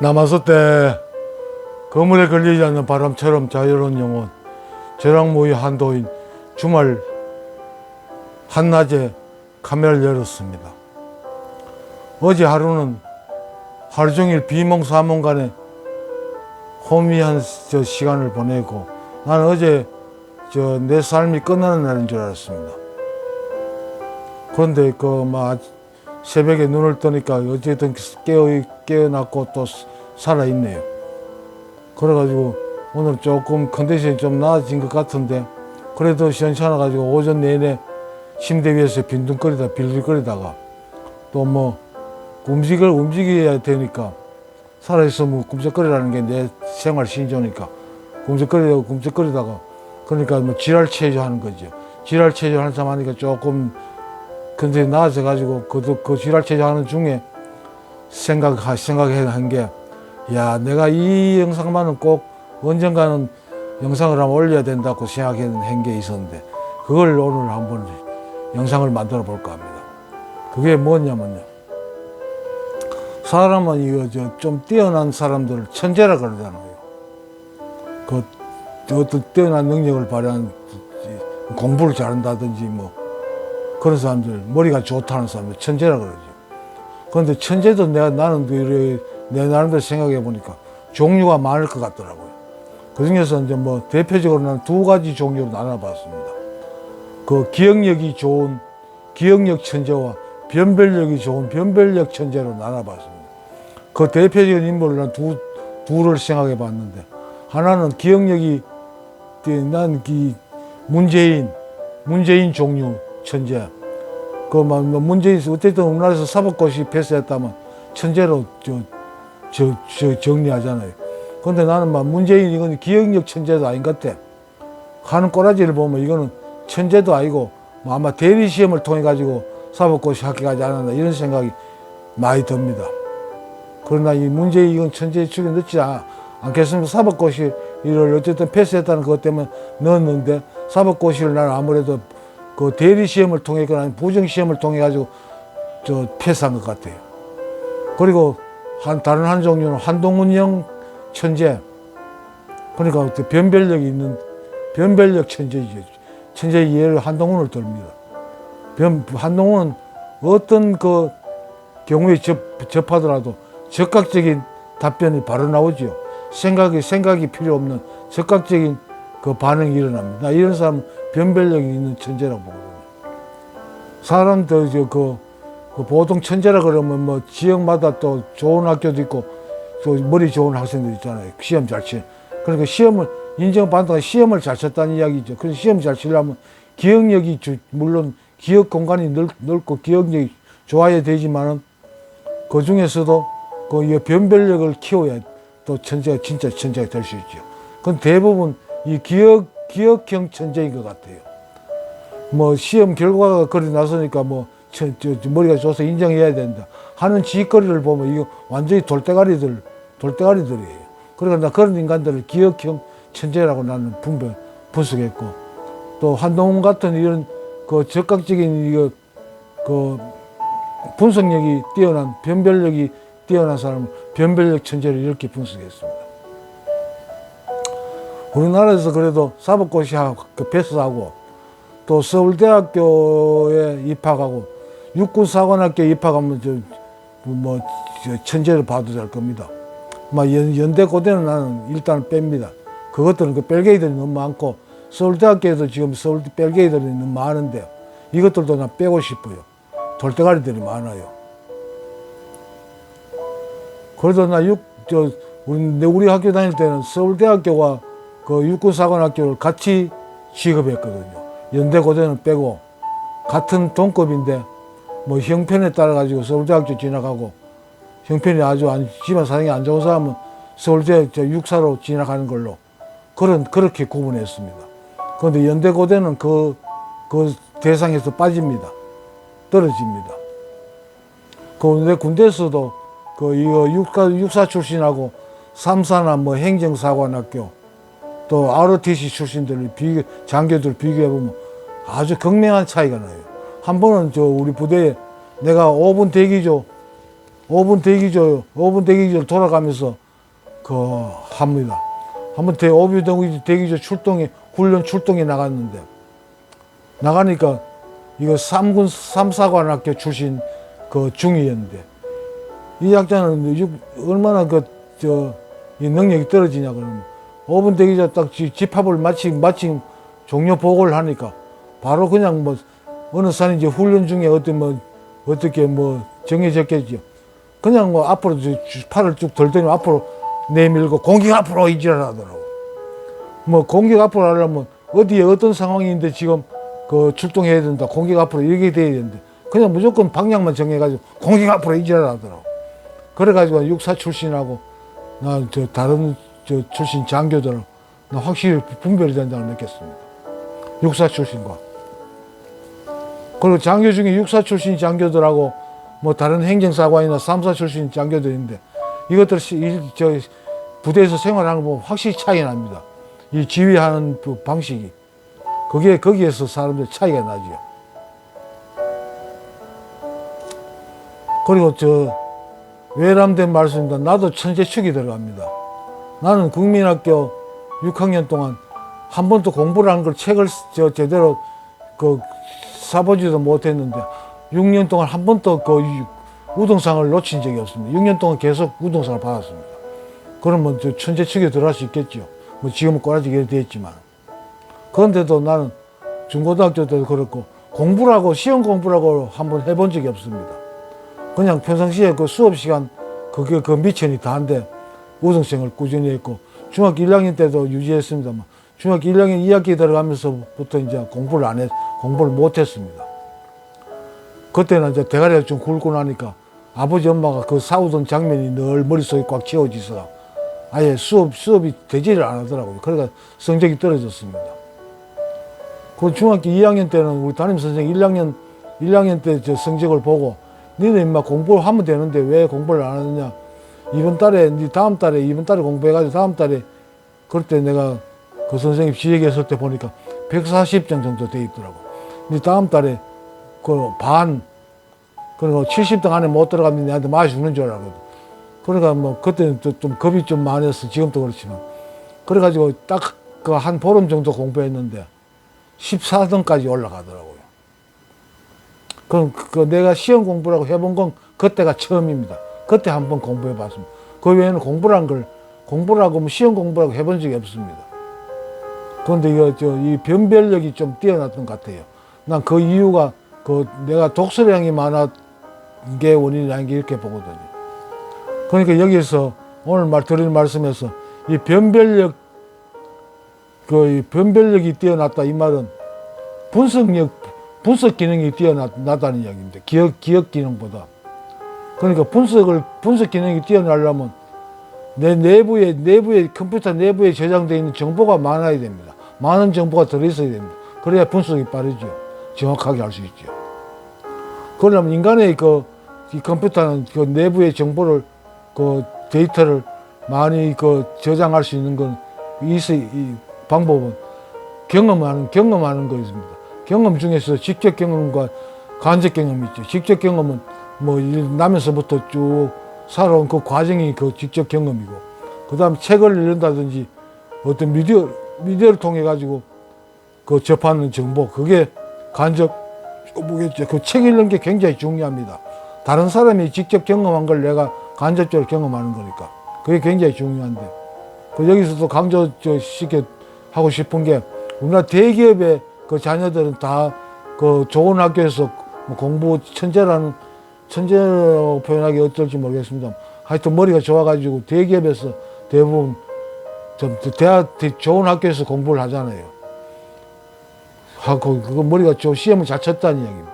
남았을 때 거물에 걸리지 않는 바람처럼 자유로운 영혼 저랑 모의 한도인 주말 한낮에 카메라를 열었습니다. 어제 하루는 하루 종일 비몽사몽간에 호미한 저 시간을 보내고 나는 어제 저 내 삶이 끝나는 날인 줄 알았습니다. 그런데 그막 새벽에 눈을 뜨니까 어쨌든 깨어 깨어났고 또 살아 있네요. 그래가지고 오늘 조금 컨디션이 좀 나아진 것 같은데 그래도 시원찮아 가지고 오전 내내 침대 위에서 빈둥거리다 빌빌거리다가 또 뭐 움직을 움직여야 되니까 살아 있으면 꿈쩍거리라는 게 내 생활 신조니까 꿈쩍거리다가 꿈쩍거리다가 그러니까 뭐 지랄 체조 하는 거죠. 지랄 체조 하는 사람 하니까 조금 근데 나아져 가지고 그, 그 지랄 체조 하는 중에 생각 생각해 한게 야 내가 이 영상만은 꼭 언젠가는 영상을 한번 올려야 된다고 생각한 게 있었는데 그걸 오늘 한번 영상을 만들어 볼까 합니다. 그게 뭐냐면요. 사람은 이거 저 좀 뛰어난 사람들을 천재라 그러잖아요. 그 어떤 뛰어난 능력을 발휘한 공부를 잘한다든지 뭐 그런 사람들 머리가 좋다는 사람들 천재라 그러죠. 그런데 천재도 내가 나는 또 이래 내 나름대로 생각해 보니까 종류가 많을 것 같더라고요. 그 중에서 이제 뭐 대표적으로 나는 두 가지 종류로 나눠봤습니다. 그 기억력이 좋은 기억력 천재와 변별력이 좋은 변별력 천재로 나눠봤습니다. 그 대표적인 인물을 난 두, 둘을 생각해 봤는데 하나는 기억력이 난이 문재인 문재인 종류 천재 그막 문재인 어쨌든 우리나라에서 사법고시 패스했다면 천재로 저, 저, 저 정리하잖아요. 근데 나는 막 문재인 이건 기억력 천재도 아닌 것 같아. 하는 꼬라지를 보면 이거는 천재도 아니고 뭐 아마 대리 시험을 통해 가지고 사법고시 합격하지 않았나 이런 생각이 많이 듭니다. 그러나 이 문제의 이건 천재 축에 넣지 않- 않겠습니까? 사법고시 이를 어쨌든 패스했다는 것 때문에 넣었는데 사법고시를 나는 아무래도 그 대리 시험을 통해 그런 부정 시험을 통해 가지고 저 패스한 것 같아요. 그리고 한 다른 한 종류는 한동훈형 천재. 그러니까 변별력이 있는 변별력 천재죠. 천재 예를 한동훈을 듭니다. 변, 한동훈은 어떤 그 경우에 접, 접하더라도 적극적인 답변이 바로 나오지요. 생각이 생각이 필요 없는 적극적인 그 반응이 일어납니다. 나 이런 사람 변별력이 있는 천재라고 보거든요. 사람들 저그 그 보통 천재라 그러면 뭐 지역마다 또 좋은 학교도 있고 또 머리 좋은 학생들 있잖아요. 시험 잘 치는. 그러니까 시험을 인정받다가 시험을 잘 쳤다는 이야기죠. 그래서 시험 잘 치려면 기억력이 주- 물론 기억 공간이 넓, 넓고 기억력이 좋아야 되지만은 그 중에서도 그이 변별력을 키워야 또 천재가 진짜 천재가 될 수 있죠. 그건 대부분 이 기억 기억형 천재인 것 같아요. 뭐 시험 결과가 그리 나서니까 뭐 저, 저, 저 머리가 좋아서 인정해야 된다 하는 짓거리를 보면 이거 완전히 돌대가리들 돌대가리들이에요. 그러니까 나 그런 인간들을 기억형 천재라고 나는 분별 분석했고 또 한동훈 같은 이런 그 적극적인 이거 그 분석력이 뛰어난 변별력이 뛰어난 사람 변별력 천재를 이렇게 분석했습니다. 우리나라에서 그래도 사법고시 하고 그 패스하고 또 서울대학교에 입학하고 육군사관학교 에 입학하면 저뭐 천재를 봐도 될 겁니다. 막 연, 연대 고대는 나는 일단 뺍니다. 그것들은 그 뺄게이들이 너무 많고 서울대학교에도 지금 서울 뺄게이들이 너무 많은데 이것들도 나 빼고 싶어요. 돌대가리들이 많아요. 그래도 나 육, 저, 우리, 내 우리 학교 다닐 때는 서울대학교와 그 육군사관학교를 같이 취급했거든요. 연대고대는 빼고 같은 동급인데 뭐 형편에 따라 가지고 서울대학교 지나가고 형편이 아주 안, 집안 사정이 안 좋은 사람은 서울대 저 육사로 지나가는 걸로 그런 그렇게 구분했습니다. 그런데 연대고대는 그, 그 대상에서 빠집니다. 떨어집니다. 그런데 군대에서도 그 이거 육사, 육사 출신하고 삼사나 뭐 행정사관학교 또 ROTC 출신들 비교 장교들 비교해 보면 아주 극명한 차이가 나요. 한 번은 저 우리 부대에 내가 5분 대기조 5분 대기조, 5분 대기조 돌아가면서 그 합니다. 한번 대, 5분 대기조 출동에, 훈련 출동에 나갔는데, 나가니까 이거 삼군 삼사관학교 출신 그 중위였는데, 이 약자는 육- 얼마나 그, 저, 이 능력이 떨어지냐, 그러면. 5분 대기조 딱 지- 집합을 마침, 마침 종료 보고를 하니까, 바로 그냥 뭐, 어느 산인지 훈련 중에 어떤 뭐, 어떻게 뭐, 정해졌겠죠. 그냥 뭐, 앞으로 팔을 쭉 들더니 앞으로 내밀고, 공격 앞으로 이지랄 하더라고. 뭐, 공격 앞으로 하려면, 어디에 어떤 상황인데 지금 그 출동해야 된다. 공격 앞으로 이렇게 돼야 되는데, 그냥 무조건 방향만 정해가지고, 공격 앞으로 이지랄 하더라고. 그래가지고 육사 출신하고 나 저 다른 저 출신 장교들은 나 확실히 분별이 된다고 느꼈습니다. 육사 출신과 그리고 장교 중에 육사 출신 장교들하고 뭐 다른 행정사관이나 삼사 출신 장교들인데 이것들 저 부대에서 생활하는 거 확실히 차이 납니다. 이 지휘하는 그 방식이 그게 거기에서 사람들 차이가 나죠. 그리고 저 외람된 말씀입니다. 나도 천재축이 들어갑니다. 나는 국민학교 6학년 동안 한 번도 공부를 한 걸 책을 저 제대로 그 사보지도 못했는데 6년 동안 한 번도 그 우등상을 놓친 적이 없습니다. 6년 동안 계속 우등상을 받았습니다. 그러면 저 천재축에 들어갈 수 있겠죠. 뭐 지금은 꼬라지게 됐지만. 그런데도 나는 중고등학교 때도 그렇고 공부를 하고 시험 공부를 하고 한번 해본 적이 없습니다. 그냥 평상시에 그 수업 시간 그게 그 미천이 다한데 우등생을 꾸준히 했고 중학교 1학년 때도 유지했습니다만 중학교 1학년 2학기 들어가면서부터 이제 공부를 안 했, 공부를 못 했습니다. 그때는 이제 대가리가 좀 굵고 나니까 아버지 엄마가 그 싸우던 장면이 늘 머릿속에 꽉 채워지서 아예 수업, 수업이 되지를 안 하더라고요. 그러니까 성적이 떨어졌습니다. 그 중학교 2학년 때는 우리 담임 선생님 1학년, 1학년 때 저 성적을 보고 니네 인마 공부하면 되는데 왜 공부를 안 하느냐. 이번 달에, 니 다음 달에, 이번 달에 공부해가지고 다음 달에 그럴 때 내가 그 선생님 지적했을 때 보니까 140점 정도 돼 있더라고. 니 다음 달에 그 반, 그리고 70등 안에 못 들어가면 내한테 맞이 주는 줄 알거든. 그러니까 뭐 그때는 또 좀 겁이 좀 많았어. 지금도 그렇지만. 그래가지고 딱 그 한 보름 정도 공부했는데 14등까지 올라가더라고요. 그럼 그 내가 시험 공부라고 해본 건 그때가 처음입니다. 그때 한번 공부해 봤습니다. 그 외에는 공부란 걸 공부라고 뭐 시험 공부라고 해본 적이 없습니다. 그런데 이거 저이 변별력이 좀 뛰어났던 것 같아요. 난 그 이유가 그 내가 독서량이 많았 게 원인이라는 게 이렇게 보거든요. 그러니까 여기서 오늘 말 드릴 말씀에서 이 변별력 그이 변별력이 뛰어났다 이 말은 분석력 분석 기능이 뛰어나다는 이야기입니다. 기억 기억 기능보다 그러니까 분석을 분석 기능이 뛰어나려면 내 내부에 내부에 컴퓨터 내부에 저장되어 있는 정보가 많아야 됩니다. 많은 정보가 들어 있어야 됩니다. 그래야 분석이 빠르죠. 정확하게 할 수 있죠. 그러려면 인간의 그, 이 컴퓨터는 그 내부의 정보를, 그 데이터를 많이 그 저장할 수 있는 건, 이, 이 방법은 경험하는, 경험하는 거였습니다. 경험 중에서 직접 경험과 간접 경험이 있죠. 직접 경험은 뭐, 일 나면서부터 쭉 살아온 그 과정이 그 직접 경험이고, 그 다음에 책을 읽는다든지 어떤 미디어, 미디어를 통해 가지고 그 접하는 정보, 그게 간접 보겠죠. 그 책 읽는 게 굉장히 중요합니다. 다른 사람이 직접 경험한 걸 내가 간접적으로 경험하는 거니까. 그게 굉장히 중요한데. 그 여기서도 강조 저 시켜 하고 싶은 게 우리나라 대기업의 그 자녀들은 다 그 좋은 학교에서 뭐 공부 천재라는 천재라고 표현하기 어떨지 모르겠습니다. 하여튼 머리가 좋아가지고 대기업에서 대부분 좀 대학 좋은 학교에서 공부를 하잖아요. 하고 그거 머리가 좋 시험을 잘 쳤다는 이야기입니다.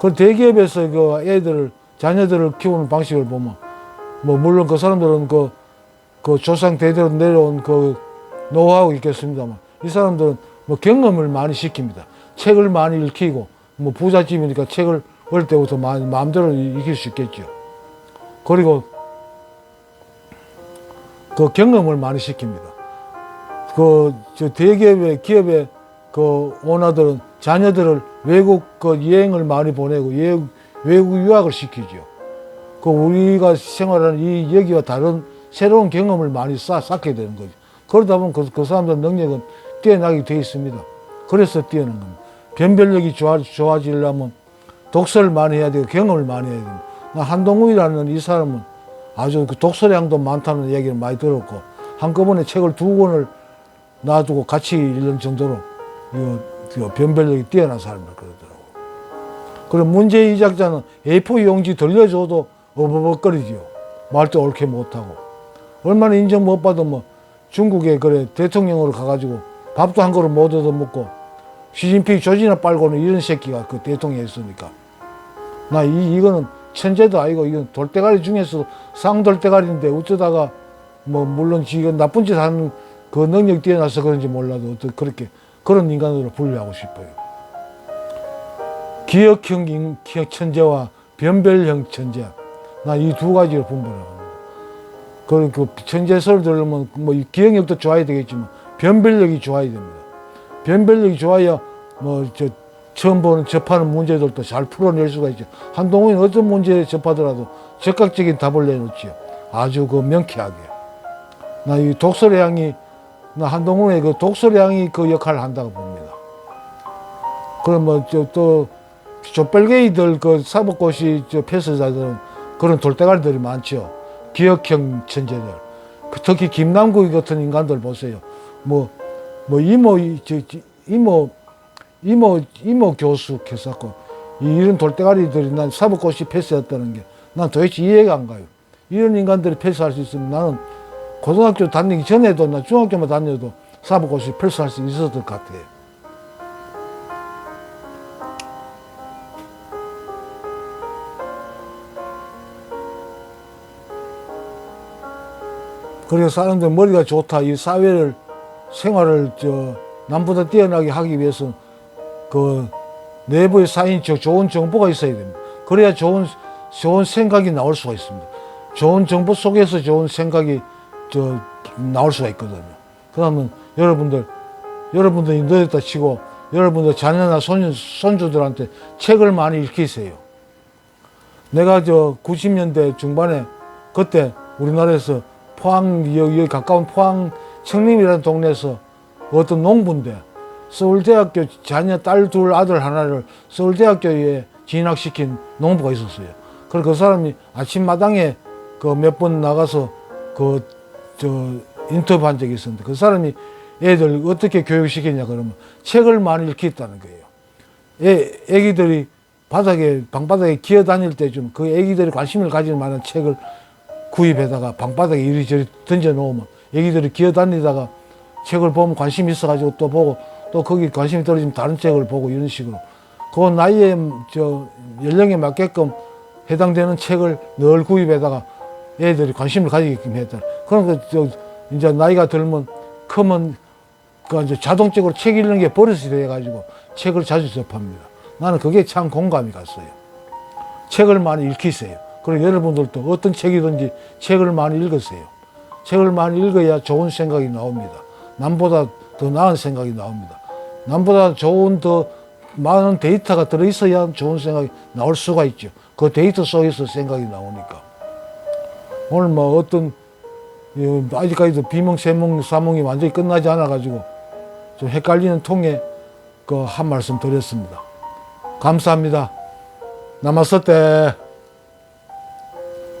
그 대기업에서 그 애들을 자녀들을 키우는 방식을 보면 뭐 물론 그 사람들은 그, 그 조상 대대로 내려온 그 노하우 있겠습니다만 이 사람들은 뭐 경험을 많이 시킵니다. 책을 많이 읽히고 뭐 부잣집이니까 책을 어릴 때부터 많이 마음대로 읽힐 수 있겠죠. 그리고 그 경험을 많이 시킵니다. 그 저 대기업의 기업의 그 오너들은 자녀들을 외국 그 여행을 많이 보내고 외국, 외국 유학을 시키죠. 그 우리가 생활하는 이 여기와 다른 새로운 경험을 많이 쌓, 쌓게 되는 거죠. 그러다 보면 그, 그 사람들 능력은 뛰어나게 돼 있습니다. 그래서 뛰어난 겁니다. 변별력이 좋아, 좋아지려면 독서를 많이 해야 되고 경험을 많이 해야 됩니다. 나 한동우이라는 이 사람은 아주 그 독서량도 많다는 얘기를 많이 들었고 한꺼번에 책을 두 권을 놔두고 같이 읽는 정도로 이거 변별력이 뛰어난 사람이라 그러더라고. 그리고 문제의 작자는 A4 용지 들려줘도 어버벅거리지요. 말도 옳게 못하고. 얼마나 인정 못 받으면 뭐 중국에 그래 대통령으로 가가지고 밥도 한 그릇 못 얻어먹고 시진핑 조지나 빨고는 이런 새끼가 그 대통령이었으니까. 나 이, 이거는 천재도 아니고 이건 돌대가리 중에서 쌍돌대가리인데 어쩌다가 뭐 물론 지금 나쁜 짓 하는 그 능력 뛰어나서 그런지 몰라도 어떻게 그렇게 그런 인간으로 분류하고 싶어요. 기억형 인- 기억 천재와 변별형 천재. 나 이 두 가지를 분별합니다. 그, 그 천재설을 들으면 뭐이 기억력도 좋아야 되겠지만 변별력이 좋아야 됩니다. 변별력이 좋아야 뭐저 처음 보는 접하는 문제들도 잘 풀어낼 수가 있죠. 한동훈이 어떤 문제에 접하더라도 적극적인 답을 내놓지요. 아주 그 명쾌하게. 나 이 독서량이 나 한동훈의 그 독서량이 그 역할을 한다고 봅니다. 그럼 뭐저또 조뺄개이들 그 사법고시 저 패스자들은 그런 돌대가리들이 많죠. 기억형 천재들. 그 특히 김남국 같은 인간들 보세요. 뭐, 뭐 이모, 이- 저, 저, 이모, 이모, 이모 교수 했었고, 이- 이런 돌대가리들이 난 사법고시 패스했다는 게 난 도대체 이해가 안 가요. 이런 인간들이 패스할 수 있으면 나는 고등학교 다니기 전에도 나 중학교만 다녀도 사법고시 패스할 수 있었을 것 같아요. 그래서 사람들 머리가 좋다. 이 사회를 생활을 저 남보다 뛰어나게 하기 위해서 그 내부에 쌓인 저 좋은 정보가 있어야 됩니다. 그래야 좋은 좋은 생각이 나올 수가 있습니다. 좋은 정보 속에서 좋은 생각이 저 나올 수가 있거든요. 그러면 여러분들 여러분들이 늦었다 치고 여러분들 자녀나 손, 손주들한테 책을 많이 읽히세요. 내가 저 90년대 중반에 그때 우리나라에서 포항 여기, 여기 가까운 포항 청림이라는 동네에서 어떤 농부인데 서울대학교 자녀 딸 둘 아들 하나를 서울대학교에 진학시킨 농부가 있었어요. 그래서 그 사람이 아침마당에 그 몇 번 나가서 그 저 인터뷰한 적이 있었는데 그 사람이 애들 어떻게 교육시켰냐 그러면 책을 많이 읽혔다는 거예요. 애, 애기들이 바닥에 방바닥에 기어 다닐 때 좀 그 애기들이 관심을 가질 만한 책을 구입해다가 방바닥에 이리저리 던져 놓으면 애기들이 기어 다니다가 책을 보면 관심 있어가지고 또 보고 또 거기 관심이 떨어지면 다른 책을 보고 이런 식으로 그 나이에 저 연령에 맞게끔 해당되는 책을 늘 구입해다가 애들이 관심을 가지게끔 했다. 그러니까 저 이제 나이가 들면 크면 그 이제 자동적으로 책 읽는 게 버릇이 돼가지고 책을 자주 접합니다. 나는 그게 참 공감이 갔어요. 책을 많이 읽히세요. 그리고 여러분들도 어떤 책이든지 책을 많이 읽으세요. 책을 많이 읽어야 좋은 생각이 나옵니다. 남보다 더 나은 생각이 나옵니다. 남보다 좋은 더 많은 데이터가 들어있어야 좋은 생각이 나올 수가 있죠. 그 데이터 속에서 생각이 나오니까. 오늘 뭐 어떤 예, 아직까지도 비몽, 세몽, 사몽이 완전히 끝나지 않아가지고 좀 헷갈리는 통에 그 한 말씀 드렸습니다. 감사합니다. 남았을 때